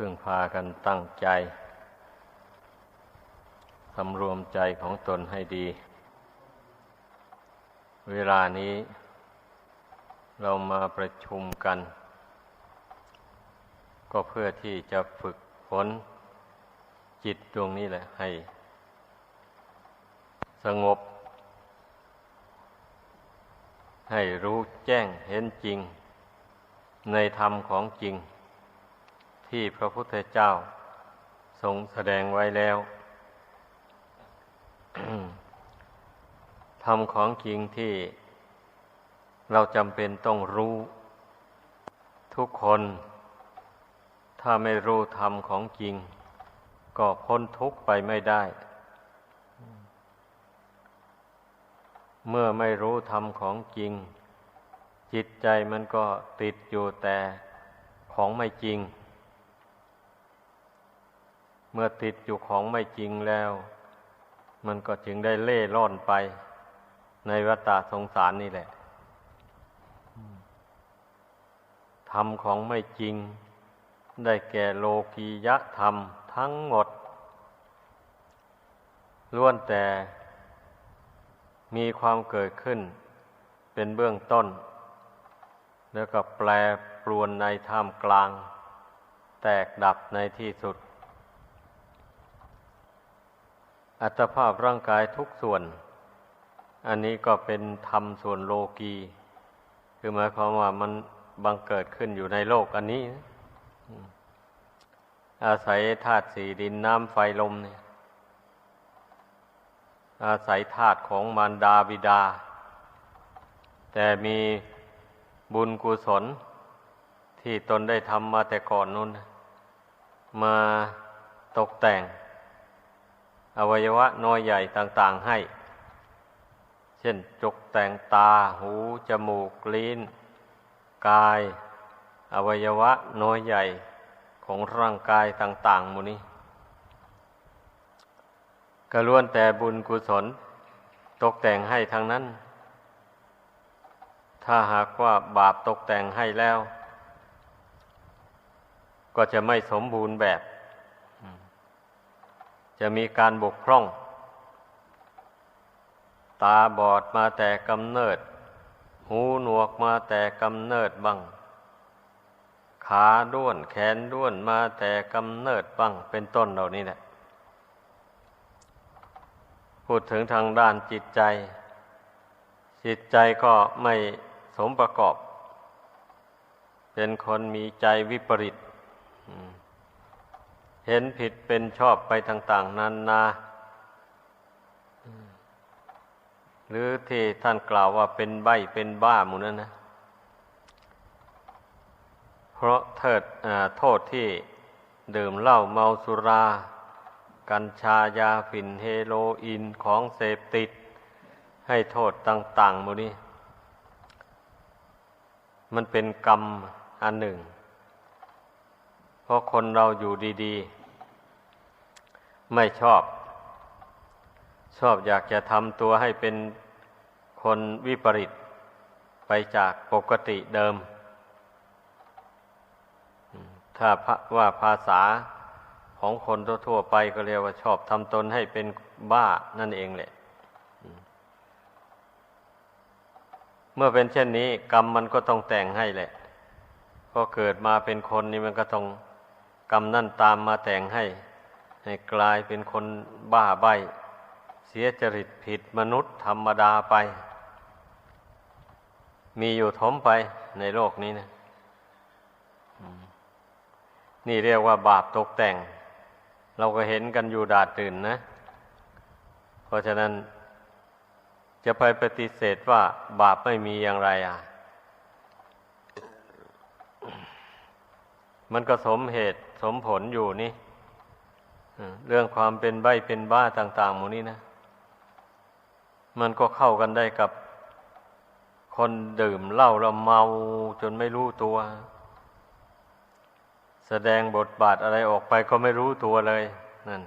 พึ่งพากันตั้งใจสำรวมใจของตนให้ดี เวลานี้ เรามาประชุมกัน ก็เพื่อที่จะฝึกฝนจิตดวงนี้แหละให้ สงบ ให้รู้แจ้งเห็นจริง ในธรรมของจริง ที่พระพุทธเจ้า ทรงแสดงไว้แล้วธรรมของจริงที่เราจำเป็นต้องรู้ ทุกคน ถ้าไม่รู้ธรรมของจริง ก็พ้นทุกข์ไปไม่ได้ เมื่อไม่รู้ธรรมของจริง จิตใจมันก็ติดอยู่แต่ของไม่จริง เมื่อติดอยู่ของไม่จริงแล้ว มันก็จึงได้เล่ร่อนไป ในวัฏสงสารนี่แหละธรรมของไม่จริง ได้แก่โลกียะธรรมทั้งหมดล้วนแต่มีความเกิดขึ้น เป็นเบื้องต้น แล้วก็แปรปรวนในท่ามกลาง แตกดับในที่สุด อัตภาพร่างกายทุกส่วน อันนี้ก็เป็นธรรมส่วนโลกี คือหมายความว่ามันบังเกิดขึ้นอยู่ในโลกอันนี้ อาศัยธาตุสี่ดินน้ำไฟลมเนี่ยอาศัยธาตุของมารดาบิดา แต่มีบุญกุศล ที่ตนได้ทำมาแต่ก่อนนู้น มาตกแต่ง อวัยวะน้อยใหญ่ต่างๆให้ เช่นจกแต่งตา หู จมูก ลิ้น กาย อวัยวะน้อยใหญ่ของร่างกายต่างๆมูนี้ก็ล้วนแต่บุญกุศล ตกแต่งให้ทางนั้น ถ้าหากว่าบาปตกแต่งให้แล้ว ก็จะไม่สมบูรณ์แบบ จะมีการบกพร่อง ตาบอดมาแต่กำเนิด หูหนวกมาแต่กำเนิดบ้างขาด้วนแขนด้วนมาแต่กำเนิดบ้างเป็นต้นเหล่านี้แหละพูดถึงทางด้านจิตใจ จิตใจก็ไม่สมประกอบ เป็นคนมีใจวิปริต เห็นผิดเป็นชอบไปต่าง ๆนานา หรือที่ท่านกล่าวว่าเป็นใบเป็นบ้าหมูนั่นนะ เพราะเถิดโทษที่ดื่มเหล้าเมาสุรา กัญชายาฝิ่นเฮโรอีนของเสพติด ให้โทษต่างๆมูนี้ มันเป็นกรรมอันหนึ่ง เพราะคนเราอยู่ดี ๆ ไม่ชอบ ชอบอยากจะทำตัวให้เป็นคนวิปริตไปจากปกติเดิม ถ้าว่าภาษาของคนทั่วๆไปก็เรียกว่าชอบทำตนให้เป็นบ้านั่นเองแหละ เมื่อเป็นเช่นนี้ กรรมมันก็ต้องแต่งให้แหละพอเกิดมาเป็นคนนี่มันก็ต้องกรรมนั่นตามมาแต่งให้ ให้กลายเป็นคนบ้าใบ เสียจริตผิดมนุษย์ธรรมดาไป มีอยู่ทมไปในโลกนี้นะนี่เรียกว่าบาปตกแต่ง เราก็เห็นกันอยู่ดาดตื่นนะ เพราะฉะนั้น จะไปปฏิเสธว่าบาปไม่มีอย่างไรอะ มันก็สมเหตุสมผลอยู่นี่ เรื่องความเป็นใบเป็นบ้าต่าง ๆ หมูนี้นะ มันก็เข้ากันได้กับคนดื่มเหล้าแล้วเมาจนไม่รู้ตัว แสดงบทบาทอะไรออกไปก็ไม่รู้ตัวเลยนั่น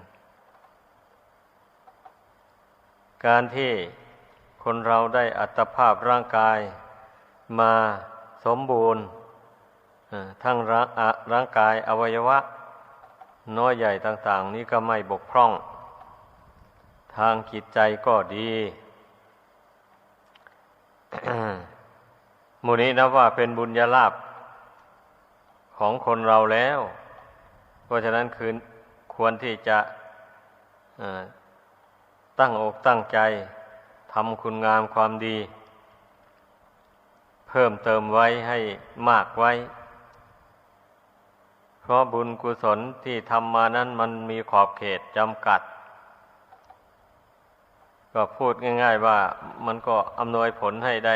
การที่คนเราได้อัตภาพร่างกายมาสมบูรณ์ทั้งร่างกายอวัยวะ น้อยใหญ่ต่างๆ นี้ก็ไม่บกพร่อง ทางจิตใจก็ดีมูนี้นับว่าเป็นบุญญาลาภของคนเราแล้ว เพราะฉะนั้นคือควรที่จะตั้งอกตั้งใจทำคุณงามความดี เพิ่มเติมไว้ให้มากไว้ ราะบุญกุศลที่ทำมานั้นมันมีขอบเขตจำกัด ก็พูดง่าย ๆว่ามันก็อำนวยผลให้ได้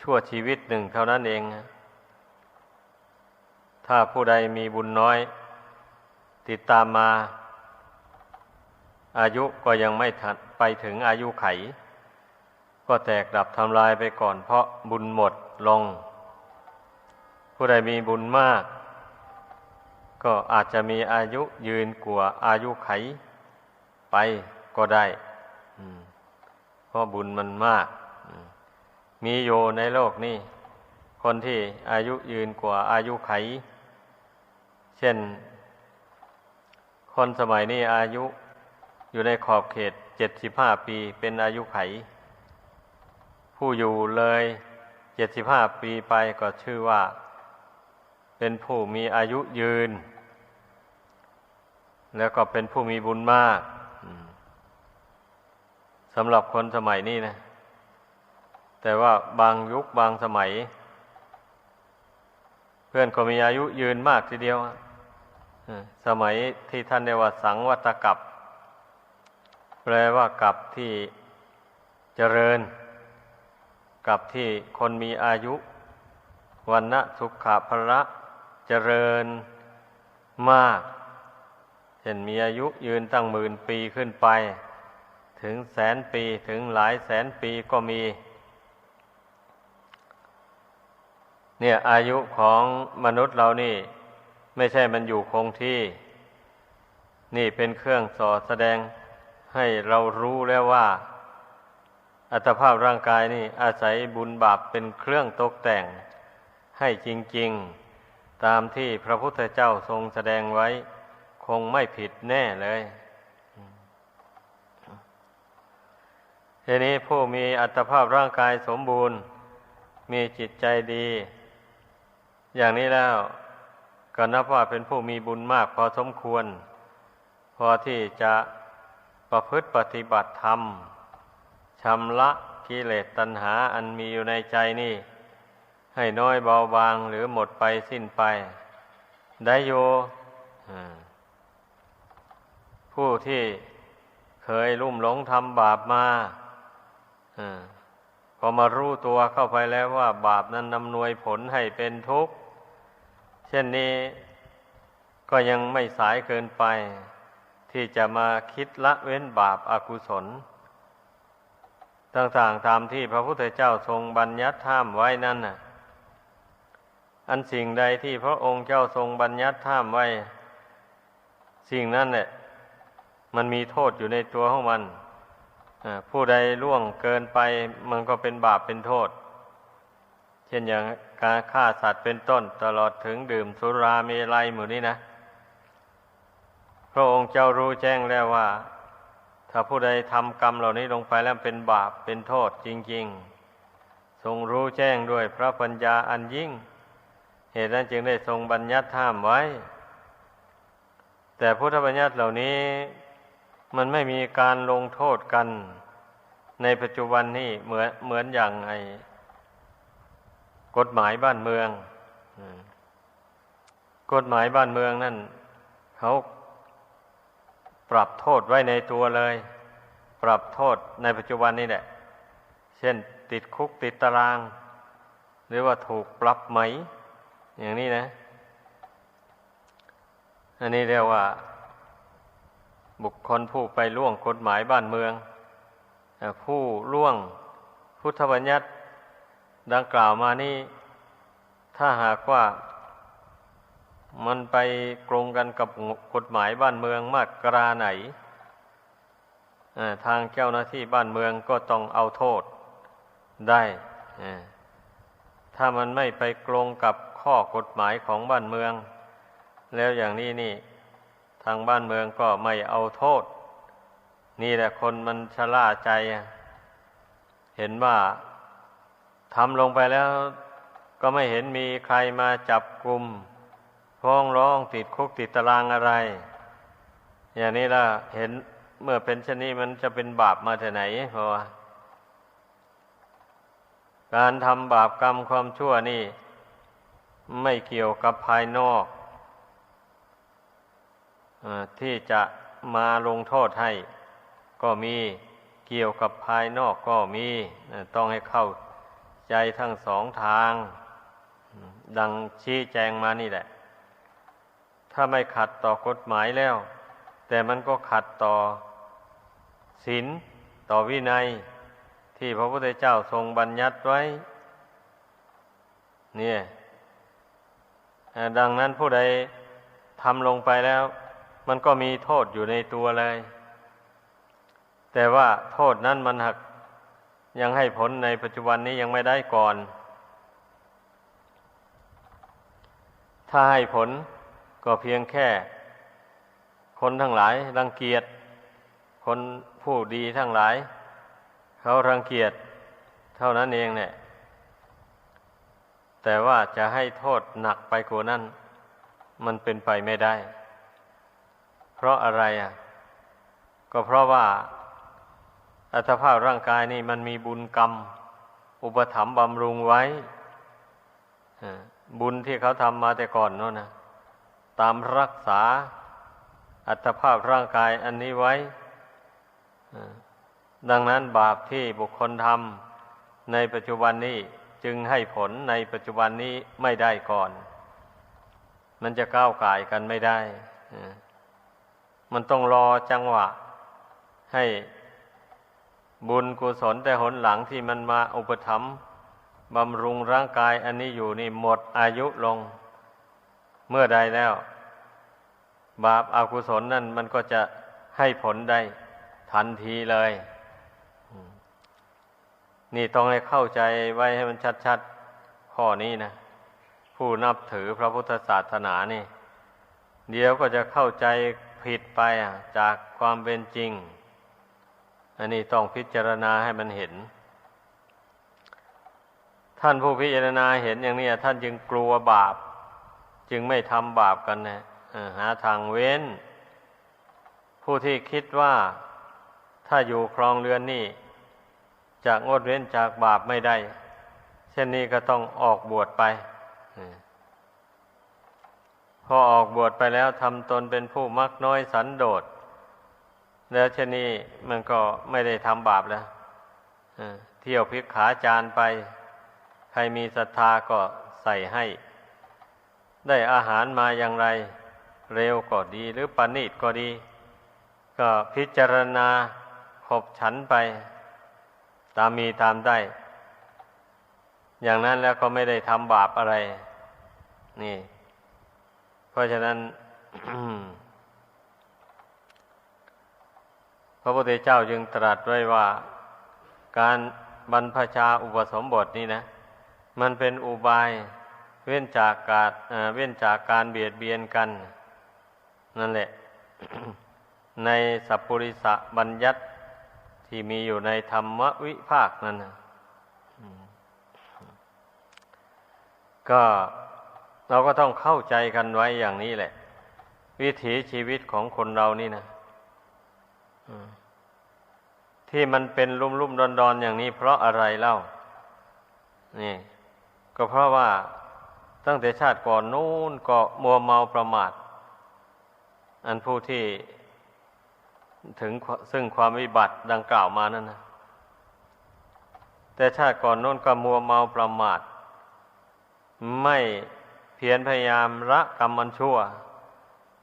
ชั่วชีวิตหนึ่งเท่านั้นเอง ถ้าผู้ใดมีบุญน้อย ติดตามมา อายุก็ยังไม่ถัดไปถึงอายุไข ก็แตกดับทำลายไปก่อนเพราะบุญหมดลง ผู้ใดมีบุญมาก ก็อาจจะมีอายุยืนกว่าอายุไขไปก็ได้เพราะบุญมันมาก มีโยในโลกนี้คนที่อายุยืนกว่าอายุไข เช่น คนสมัยนี้อายุอยู่ในขอบเขตเจ็ดสิบห้าปีเป็นอายุไข ผู้อยู่เลยเจ็ดสิบห้าปีไปก็ชื่อว่า เป็นผู้มีอายุยืน แล้วก็เป็นผู้มีบุญมากสำหรับคนสมัยนี้นะ แต่ว่าบางยุคบางสมัย เพื่อนก็มีอายุยืนมากทีเดียวสมัยที่ท่านเรียกว่าสังวัตกับ แปลว่ากับที่เจริญ กับที่คนมีอายุวันณะสุขภระเจริญมาก เช่นมีอายุยืนตั้งหมื่นปีขึ้นไป ถึงแสนปีถึงหลายแสนปีก็มี เนี่ยอายุของมนุษย์เรานี่ ไม่ใช่มันอยู่คงที่ นี่เป็นเครื่องสอแสดงให้เรารู้แล้วว่า อัตภาพร่างกายนี่อาศัยบุญบาปเป็นเครื่องตกแต่งให้จริง ๆ ตามที่พระพุทธเจ้าทรงแสดงไว้ คงไม่ผิดแน่เลยทีนี้ผู้มีอัตภาพร่างกายสมบูรณ์ มีจิตใจดี อย่างนี้แล้วก็นับว่าเป็นผู้มีบุญมากพอสมควร พอที่จะประพฤติปฏิบัติธรรมชำระกิเลสตัณหาอันมีอยู่ในใจนี่ ให้น้อยเบาบางหรือหมดไปสิ้นไป ได้โย ผู้ที่เคยลุ่มหลงทำบาปมาพอมารู้ตัวเข้าไปแล้วว่า บาปนั้นนำนวยผลให้เป็นทุกข์ เช่นนี้ก็ยังไม่สายเกินไป ที่จะมาคิดละเว้นบาปอากุศล ต่างๆตามที่พระพุทธเจ้าทรงบัญญัติห้ามไว้นั่นน่ะ อันสิ่งใดที่พระองค์เจ้าทรงบัญญัติห้ามไว้ สิ่งนั้นเนี่ย มันมีโทษอยู่ในตัวของมันผู้ใดล่วงเกินไป มันก็เป็นบาปเป็นโทษ เช่นอย่างการฆ่าสัตว์เป็นต้น ตลอดถึงดื่มสุราเมลัยหมู่นี้นะ พระองค์เจ้ารู้แจ้งแล้วว่า ถ้าผู้ใดทำกรรมเหล่านี้ลงไปแล้วเป็นบาปเป็นโทษจริง ๆ ทรงรู้แจ้งด้วยพระปัญญาอันยิ่ง เหตุนั้นจึงได้ทรงบัญญัติห้ามไว้ แต่พุทธบัญญัติเหล่านี้ มันไม่มีการลงโทษกัน ในปัจจุบันนี้เหมือนเหมือนอย่างไอกฎหมายบ้านเมืองกฎหมายบ้านเมืองนั่นเขาปรับโทษไว้ในตัวเลย ปรับโทษในปัจจุบันนี้แหละ เช่น ติดคุกติดตาราง หรือว่าถูกปรับไหม อย่างนี้นะ อันนี้เรียกว่า บุคคลผู้ไปล่วงกฎหมายบ้านเมือง ผู้ล่วงพุทธบัญญัติดังกล่าวมานี่ ถ้าหากว่ามันไปกรงกันกับกฎหมายบ้านเมืองมากกราไหน ทางเจ้าหน้าที่บ้านเมืองก็ต้องเอาโทษได้ ถ้ามันไม่ไปกรงกับข้อกฎหมายของบ้านเมือง แล้วอย่างนี้นี่ ทางบ้านเมืองก็ไม่เอาโทษ นี่แหละคนมันชะล่าใจ เห็นว่าทำลงไปแล้วก็ไม่เห็นมีใครมาจับกลุ่มฟ้องร้องติดคุกติดตารางอะไร อย่างนี้ล่ะเห็นเมื่อเป็นชนนี้มันจะเป็นบาปมาแต่ไหนเพราะว่าการทำบาปกรรมความชั่วนี่ ไม่เกี่ยวกับภายนอก ที่จะมาลงโทษให้ก็มีเกี่ยวกับภายนอกก็มีต้องให้เข้าใจทั้งสองทาง ดังชี้แจงมานี่แหละ ถ้าไม่ขัดต่อกฎหมายแล้ว แต่มันก็ขัดต่อศีลต่อวินัย ที่พระพุทธเจ้าทรงบัญญัติไว้ เนี่ยดังนั้นผู้ใดทำลงไปแล้ว มันก็มีโทษอยู่ในตัวเลย แต่ว่าโทษนั้นมันหักยังให้ผลในปัจจุบันนี้ยังไม่ได้ก่อน ถ้าให้ผลก็เพียงแค่ คนทั้งหลายรังเกียจ คนผู้ดีทั้งหลาย เขารังเกียจเท่านั้นเองเนี่ย แต่ว่าจะให้โทษหนักไปกว่านั้น มันเป็นไปไม่ได้ เพราะอะไรอะ ก็เพราะว่าอัตภาพร่างกายนี่มันมีบุญกรรม อุปถัมภ์บำรุงไว้บุญที่เขาทำมาแต่ก่อนโน่นนะตามรักษาอัตภาพร่างกายอันนี้ไว้ ดังนั้นบาปที่บุคคลทำในปัจจุบันนี้จึงให้ผลในปัจจุบันนี้ไม่ได้ก่อน มันจะก้าวไก่กันไม่ได้ มันต้องรอจังหวะ ให้บุญกุศลแต่หนหลังที่มันมาอุปถัมภ์บำรุงร่างกายอันนี้อยู่นี่หมดอายุลง เมื่อใดแล้ว บาปอากุศลนั่นมันก็จะให้ผลได้ทันทีเลย นี่ต้องให้เข้าใจไว้ให้มันชัดๆข้อนี้นะ ผู้นับถือพระพุทธศาสนานี่ เดี๋ยวก็จะเข้าใจ ผิดไปจากความเป็นจริง อันนี้ต้องพิจารณาให้มันเห็น ท่านผู้พิจารณาเห็นอย่างนี้ท่านจึงกลัวบาป จึงไม่ทำบาปกันนะหาทางเว้น ผู้ที่คิดว่าถ้าอยู่ครองเรือนนี่จะงดเว้นจากบาปไม่ได้ เช่นนี้ก็ต้องออกบวชไป พอออกบวชไปแล้วทำตนเป็นผู้มักน้อยสันโดษ แล้วเช่นนี้มันก็ไม่ได้ทำบาปแล้วเที่ยวพิกขาจานไป ใครมีศรัทธาก็ใส่ให้ ได้อาหารมาอย่างไร เร็วก็ดีหรือปณิดก็ดี ก็พิจารณาขบฉันไป ตามมีตามได้ อย่างนั้นแล้วก็ไม่ได้ทำบาปอะไร นี่ เพราะฉะนั้นพระพุทธเจ้าจึงตรัสไว้ว่า การบรรพชาอุปสมบทนี่นะ มันเป็นอุบายเว้นจากการเว้นจากการเบียดเบียนกัน นั่นแหละ ในสัพพุริสะบัญญัติที่มีอยู่ในธรรมวิภาคนั่นนะก็ เราก็ต้องเข้าใจกันไว้อย่างนี้แหละ วิถีชีวิตของคนเรานี่นะที่มันเป็นลุ่มลุ่มดอนดอนอย่างนี้ เพราะอะไรเล่า นี่ ก็เพราะว่าตั้งแต่ชาติก่อนนู้นก็มัวเมาประมาท อันผู้ที่ถึงซึ่งความวิบัติดังกล่าวมานั่นนะแต่ชาติก่อนนู้นก็มัวเมาประมาท ไม่ พียรพยายามละกรรมมันชั่ว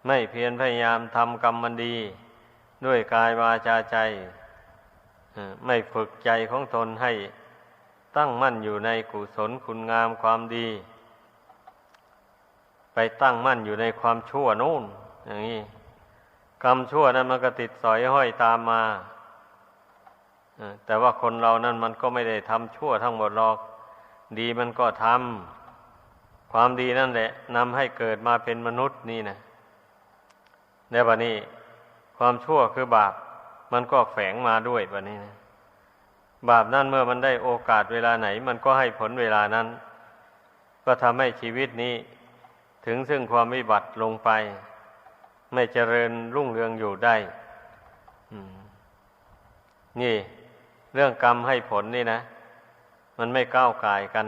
ไม่เพียรพยายามทำกรรมมันดี ด้วยกายวาจาใจ ไม่ฝึกใจของตนให้ตั้งมั่นอยู่ในกุศลคุณงามความดี ไปตั้งมั่นอยู่ในความชั่วนู่น อย่างนี้กรรมชั่วนั้นมันก็ติดสอยห้อยตามมาแต่ว่าคนเรานั้นมันก็ไม่ได้ทำชั่วทั้งหมดหรอก ดีมันก็ทำ ความดีนั่นแหละนำให้เกิดมาเป็นมนุษย์นี่นะในวันนี้ ความชั่วคือบาป มันก็แฝงมาด้วยวันนี้นะบาปนั่นเมื่อมันได้โอกาสเวลาไหน มันก็ให้ผลเวลานั้น ก็ทำให้ชีวิตนี้ ถึงซึ่งความวิบัติลงไป ไม่เจริญรุ่งเรืองอยู่ได้นี่ เรื่องกรรมให้ผลนี่นะ มันไม่ก้าวกายกัน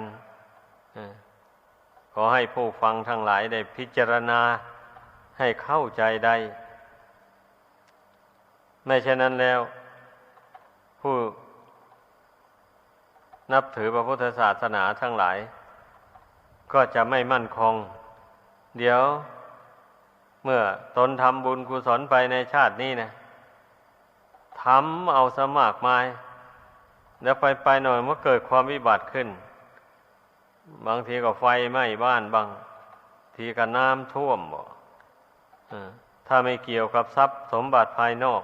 ขอให้ผู้ฟังทั้งหลายได้พิจารณาให้เข้าใจได้ไม่เช่นนั้นแล้ว ผู้นับถือพระพุทธศาสนาทั้งหลาย ก็จะไม่มั่นคง เดี๋ยวเมื่อตนทำบุญกุศลไปในชาตินี้นะทำเอาสมากมาย แล้วไปไปหน่อยเมันเกิดความวิบัติขึ้น บางทีก็ไฟไหม้บ้านบางทีก็น้ำท่วมบ่ถ้าไม่เกี่ยวกับทรัพย์สมบัติภายนอก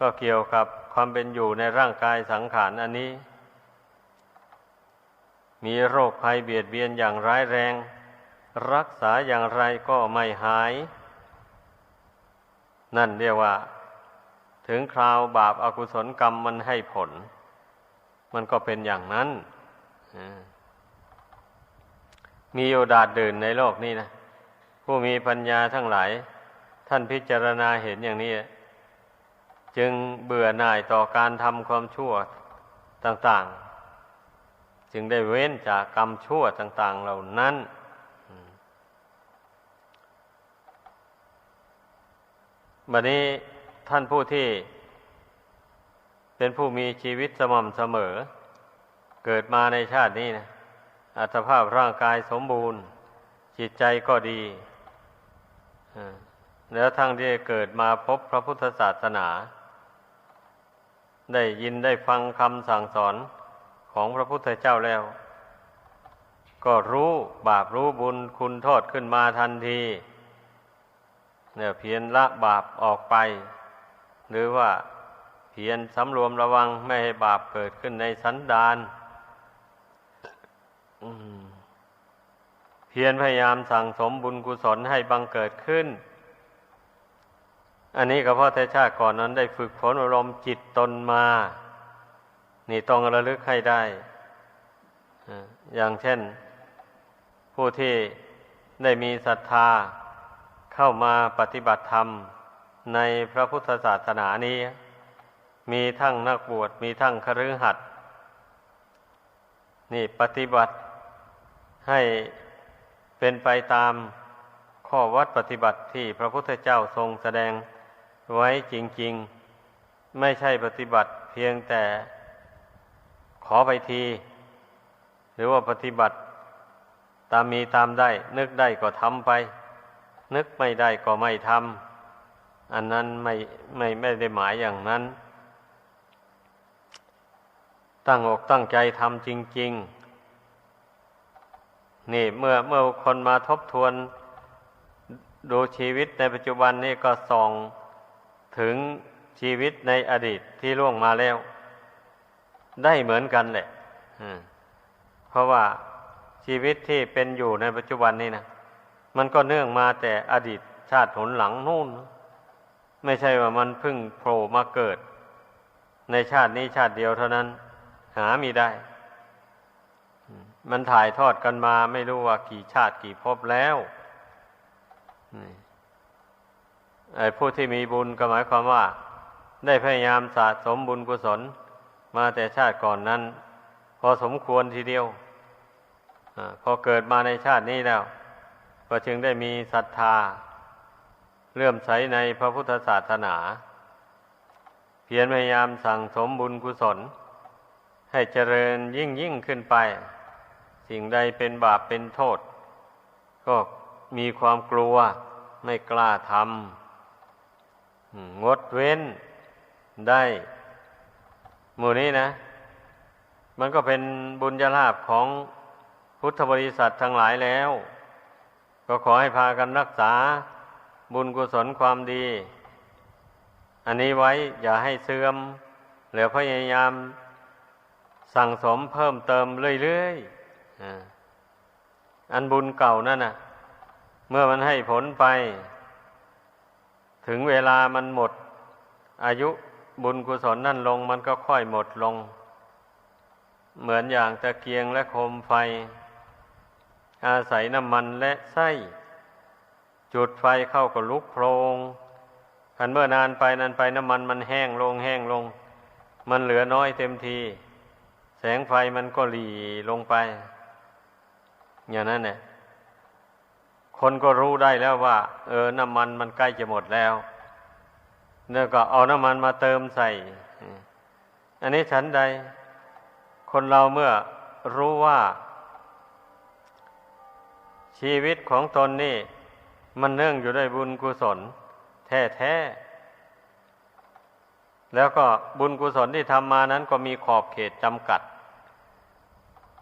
ก็เกี่ยวกับความเป็นอยู่ในร่างกายสังขารอันนี้ มีโรคภัยเบียดเบียนอย่างร้ายแรง รักษาอย่างไรก็ไม่หาย นั่นเรียกว่า ถึงคราวบาปอากุศลกรรมมันให้ผล มันก็เป็นอย่างนั้น มีโอดาดเดินในโลกนี้นะผู้มีปัญญาทั้งหลาย ท่านพิจารณาเห็นอย่างนี้ จึงเบื่อหน่ายต่อการทำความชั่วต่างๆ จึงได้เว้นจากกรรมชั่วต่าง ๆ เหล่านั้นบัดนี้ท่านผู้ที่ เป็นผู้มีชีวิตสม่ำเสมอ เกิดมาในชาตินี้นะ อัตภาพร่างกายสมบูรณ์ จิตใจก็ดีแล้วทั้งที่เกิดมาพบพระพุทธศาสนา ได้ยินได้ฟังคำสั่งสอนของพระพุทธเจ้าแล้ว ก็รู้บาปรู้บุญคุณโทษขึ้นมาทันทีเนี่ยเพียรละบาปออกไป หรือว่าเพียรสำรวมระวังไม่ให้บาปเกิดขึ้นในสันดาน อืมพียรพยายามสั่งสมบุญกุศลให้บังเกิดขึ้น อันนี้ก็เพราะแต่ชาติก่อนนั้นได้ฝึกฝนอารมณ์จิตตนมา นี่ต้องระลึกให้ได้ อย่างเช่น ผู้ที่ได้มีศรัทธาเข้ามาปฏิบัติธรรมในพระพุทธศาสนานี้ มีทั้งนักบวชมีทั้งคฤหัสถ์นี่ปฏิบัติ ให้เป็นไปตามข้อวัดปฏิบัติที่พระพุทธเจ้าทรงแสดงไว้จริง ๆ ไม่ใช่ปฏิบัติเพียงแต่ขอไปที หรือว่าปฏิบัติตามมีตามได้ นึกได้ก็ทำไป นึกไม่ได้ก็ไม่ทำอันนั้นไม่ไม่ไม่ได้หมายอย่างนั้น ตั้งอกตั้งใจทำจริง ๆ นี่เมื่อเมื่อคนมาทบทวนดูชีวิตในปัจจุบันนี่ก็ส่องถึงชีวิตในอดีตที่ล่วงมาแล้ว ได้เหมือนกันแหละเพราะว่าชีวิตที่เป็นอยู่ในปัจจุบันนี่นะมันก็เนื่องมาแต่อดีตชาติผลหลังนู่น ไม่ใช่ว่ามันพึ่งโผล่มาเกิด ในชาตินี้ชาติเดียวเท่านั้น หามีได้ มันถ่ายทอดกันมาไม่รู้ว่ากี่ชาติกี่ภพแล้วไอ้ผู้ที่มีบุญก็หมายความว่า ได้พยายามสะสมบุญกุศล มาแต่ชาติก่อนนั้น พอสมควรทีเดียวอพอเกิดมาในชาตินี้แล้ว ก็จึงได้มีศรัทธา เลื่อมใสในพระพุทธศาสนา เพียรพยายามสั่งสมบุญกุศล ให้เจริญยิ่งยิ่งขึ้นไป สิ่งใดเป็นบาปเป็นโทษ ก็มีความกลัวไม่กล้าทำงดเว้นได้หมู่นี้นะ มันก็เป็นบุญญาลาภของพุทธบริษัททั้งหลายแล้ว ก็ขอให้พากันรักษาบุญกุศลความดี อันนี้ไว้อย่าให้เสื่อม เหลือพยายาม สั่งสมเพิ่มเติมเรื่อยๆ อันบุญเก่านั่นน่ะ เมื่อมันให้ผลไป ถึงเวลามันหมด อายุบุญกุศลนั่นลง มันก็ค่อยหมดลง เหมือนอย่างตะเกียงและโคมไฟ อาศัยน้ำมันและไส้ จุดไฟเข้าก็ลุกโพลงคันเมื่อนานไปนานไปน้ำมันมันแห้งลงแห้งลง มันเหลือน้อยเต็มที แสงไฟมันก็หลีลงไป อย่างนั้นเนี่ยคนก็รู้ได้แล้วว่า เออ น้ำมันมันใกล้จะหมดแล้วเนี่ยก็เอาน้ำมันมาเติมใส่ อันนี้ฉันใด คนเราเมื่อรู้ว่า ชีวิตของตนนี่ มันเนื่องอยู่ด้วยบุญกุศล แท้ๆ แล้วก็บุญกุศลที่ทำมานั้นก็มีขอบเขตจำกัด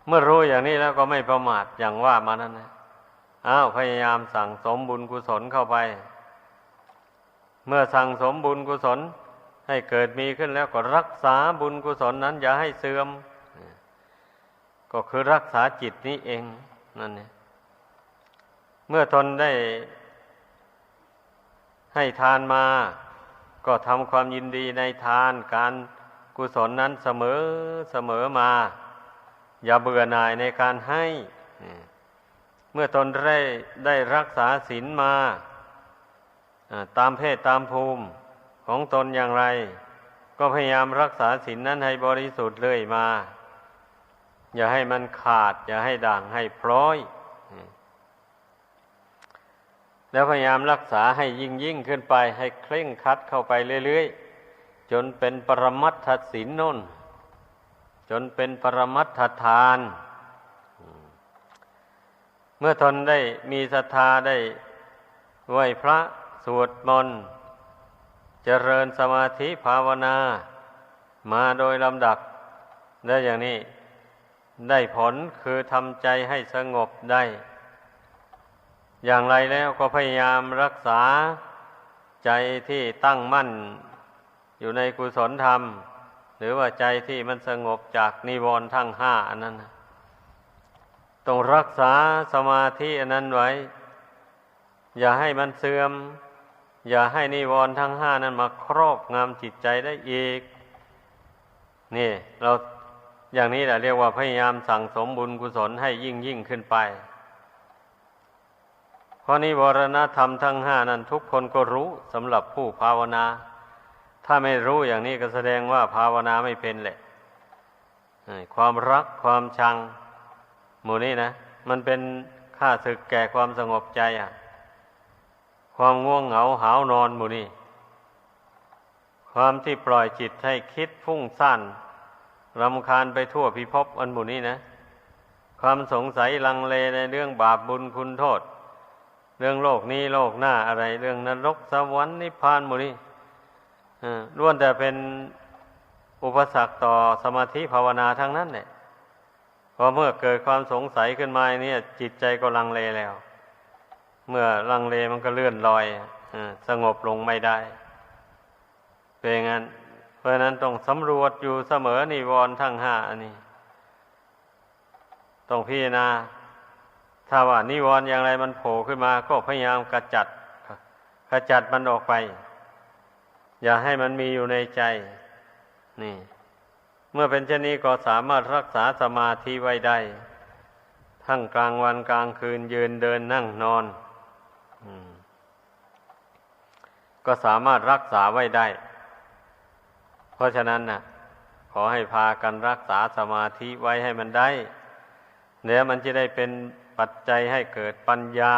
เมื่อรู้อย่างนี้แล้วก็ไม่ประมาทอย่างว่ามานั้นนะอ้าวพยายามสั่งสมบุญกุศลเข้าไป เมื่อสั่งสมบุญกุศลให้เกิดมีขึ้นแล้วก็รักษาบุญกุศลนั้น อย่าให้เสื่อม ก็คือรักษาจิตนี้เองนั่นเนี่ยเมื่อทนได้ให้ทานมา ก็ทำความยินดีในทานการกุศลนั้นเสมอเสมอมา อย่าเบื่อหน่ายในการให้ เมื่อตนได้ได้รักษาศีลมา ตามเพศตามภูมิของตนอย่างไร ก็พยายามรักษาศีลนั้นให้บริสุทธิ์เลยมา อย่าให้มันขาด อย่าให้ด่างให้พร้อย แล้วพยายามรักษาให้ยิ่งยิ่งขึ้นไป ให้เคร่งคัดเข้าไปเรื่อยๆ จนเป็นปรมัตถศีลนน จนเป็นปรมัตถทาน เมื่อทนได้มีศรัทธาได้ไหวพระสวดมนต์เจริญสมาธิภาวนา มาโดยลำดับได้อย่างนี้ได้ผลคือทำใจให้สงบได้ อย่างไรแล้วก็พยายามรักษาใจที่ตั้งมั่นอยู่ในกุศลธรรม หรือว่าใจที่มันสงบจากนิวรณ์ทั้งห้าอันนั้นต้องรักษาสมาธิอันนั้นไว้ อย่าให้มันเสื่อม อย่าให้นิวรณ์ทั้งห้านั้นมาครอบงำจิตใจได้อีก นี่ เราอย่างนี้แหละเรียกว่าพยายามสั่งสมบุญกุศลให้ยิ่งยิ่งขึ้นไปเพราะนิวรณธรรมทั้งห้านั้นทุกคนก็รู้สำหรับผู้ภาวนา ถ้าไม่รู้อย่างนี้ก็แสดงว่าภาวนาไม่เป็นแหละความรักความชังหมู่นี้นะ มันเป็นค่าศึกแก่ความสงบใจอะ ความง่วงเหงาหาวนอนหมู่นี้ ความที่ปล่อยจิตให้คิดฟุ้งซ่านรำคาญไปทั่วพิภพอันหมู่นี้นะ ความสงสัยลังเลในเรื่องบาปบุญคุณโทษ เรื่องโลกนี้โลกหน้าอะไร เรื่องนรกสวรรค์นิพพานหมู่นี้ ล้วนแต่เป็นอุปสรรคต่อสมาธิภาวนาทั้งนั้นเนี่ยพอเมื่อเกิดความสงสัยขึ้นมาเนี่ย จิตใจก็ลังเลแล้ว เมื่อลังเลมันก็เลื่อนลอยอสงบลงไม่ได้เป็นงั้น เพราะนั้นต้องสำรวจอยู่เสมอนิวรณ์ทั้งห้าอันนี้ต้องพิจารณาถ้าว่านิวรณ์อย่างไรมันโผล่ขึ้นมา ก็พยายามกระจัดกระจัดมันออกไป อย่าให้มันมีอยู่ในใจ นี่ เมื่อเป็นเช่นนี้ก็สามารถรักษาสมาธิไว้ได้ ทั้งกลางวันกลางคืนยืนเดินนั่งนอนก็สามารถรักษาไว้ได้ เพราะฉะนั้นนะขอให้พากันรักษาสมาธิไว้ให้มันได้เดี๋ยวมันจะได้เป็นปัจจัยให้เกิดปัญญา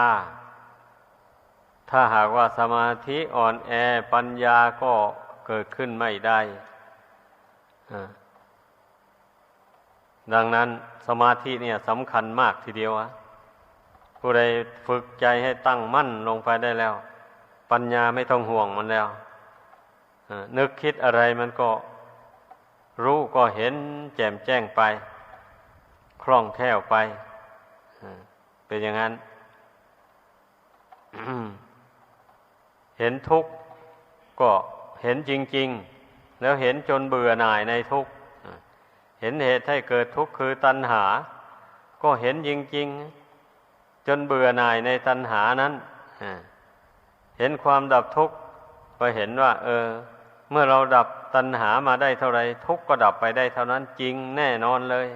ถ้าหากว่าสมาธิอ่อนแอปัญญาก็เกิดขึ้นไม่ได้ดังนั้นสมาธิเนี่ยสำคัญมากทีเดียวอะผู้ใดฝึกใจให้ตั้งมั่นลงไปได้แล้ว ปัญญาไม่ต้องห่วงมันแล้วนึกคิดอะไรมันก็รู้ก็เห็นแจ่มแจ้งไป คล่องแคล่วไปเป็นอย่างนั้น เห็นทุกข์ก็เห็นจริง ๆ แล้วเห็นจนเบื่อหน่ายในทุกข์เห็นเหตุให้เกิดทุกข์คือตัณหา ก็เห็นจริง ๆ จนเบื่อหน่ายในตัณหานั้นเห็นความดับทุกข์ก็เห็นว่า เออ เมื่อเราดับตัณหามาได้เท่าไรทุกข์ก็ดับไปได้เท่านั้นจริงแน่นอนเลย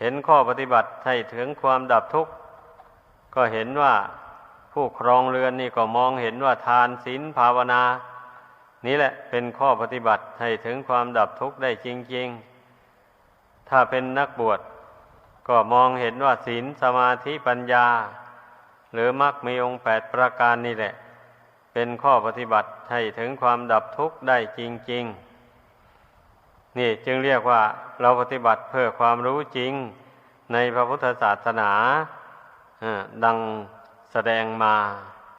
เห็นข้อปฏิบัติให้ถึงความดับทุกข์ก็เห็นว่า ผู้ครองเรือนนี่ก็มองเห็นว่าทานศีลภาวนา นี่แหละเป็นข้อปฏิบัติให้ถึงความดับทุกข์ได้จริง ๆ ถ้าเป็นนักบวชก็มองเห็นว่าศีลสมาธิปัญญา หรือมรรคมีองค์แปดประการนี่แหละ เป็นข้อปฏิบัติให้ถึงความดับทุกข์ได้จริง ๆ นี่จึงเรียกว่าเราปฏิบัติเพื่อความรู้จริงในพระพุทธศาสนาดัง แสดงมา